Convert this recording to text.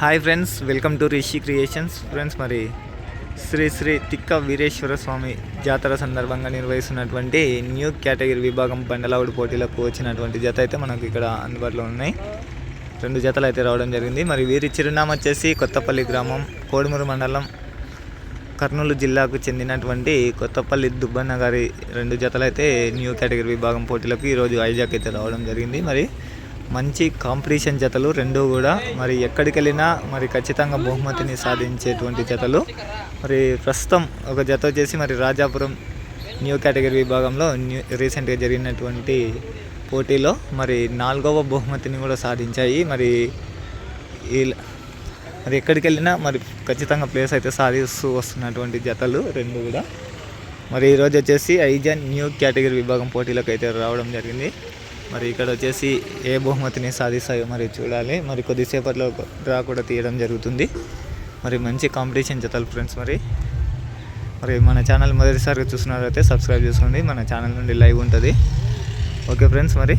Hi friends welcome to Rishi creations friends మరి శ్రీ శ్రీ తిక్క వీరేశ్వర స్వామి జాతర సందర్భంగా నిర్వహిస్తున్నటువంటి న్యూ కేటగిరీ విభాగం బండలావుడి పోటీలకు వచ్చినటువంటి జత అయితే మనకు ఇక్కడ అందుబాటులో ఉన్నాయి. రెండు జతలు అయితే రావడం జరిగింది. మరి వీరి చిరునామా వచ్చేసి కొత్తపల్లి గ్రామం కోడుమూరు మండలం కర్నూలు జిల్లాకు చెందినటువంటి కొత్తపల్లి దుబ్బన్న గారి రెండు జతలు అయితే న్యూ కేటగిరీ విభాగం పోటీలకు ఈరోజు ఐజాక్ అయితే రావడం జరిగింది. మరి మంచి కాంపిటీషన్ జతలు రెండు కూడా. మరి ఎక్కడికి వెళ్ళినా మరి ఖచ్చితంగా బహుమతిని సాధించేటువంటి జతలు. మరి ప్రస్తుతం ఒక జత వచ్చేసి మరి రాజాపురం న్యూ కేటగిరీ విభాగంలో న్యూ రీసెంట్గా జరిగినటువంటి పోటీలో మరి నాలుగవ బహుమతిని కూడా సాధించాయి. మరి ఈ మరి ఎక్కడికి వెళ్ళినా మరి ఖచ్చితంగా ప్లేస్ అయితే సాధిస్తూ వస్తున్నటువంటి జతలు రెండు కూడా. మరి ఈరోజు వచ్చేసి ఐజన్ న్యూ కేటగిరీ విభాగం పోటీలకు అయితే రావడం జరిగింది. మరి ఇక్కడ వచ్చేసి ఏ బహుమతిని సాధిస్తాయో మరి చూడాలి. మరి కొద్దిసేపట్లో డ్రా కూడా తీయడం జరుగుతుంది. మరి మంచి కాంపిటీషన్ జతలు ఫ్రెండ్స్ మరి. మరి మన ఛానల్ మొదటిసారిగా చూస్తున్నారైతే సబ్స్క్రైబ్ చేసుకోండి. మన ఛానల్ నుండి లైవ్ ఉంటుంది. ఓకే ఫ్రెండ్స్ మరి.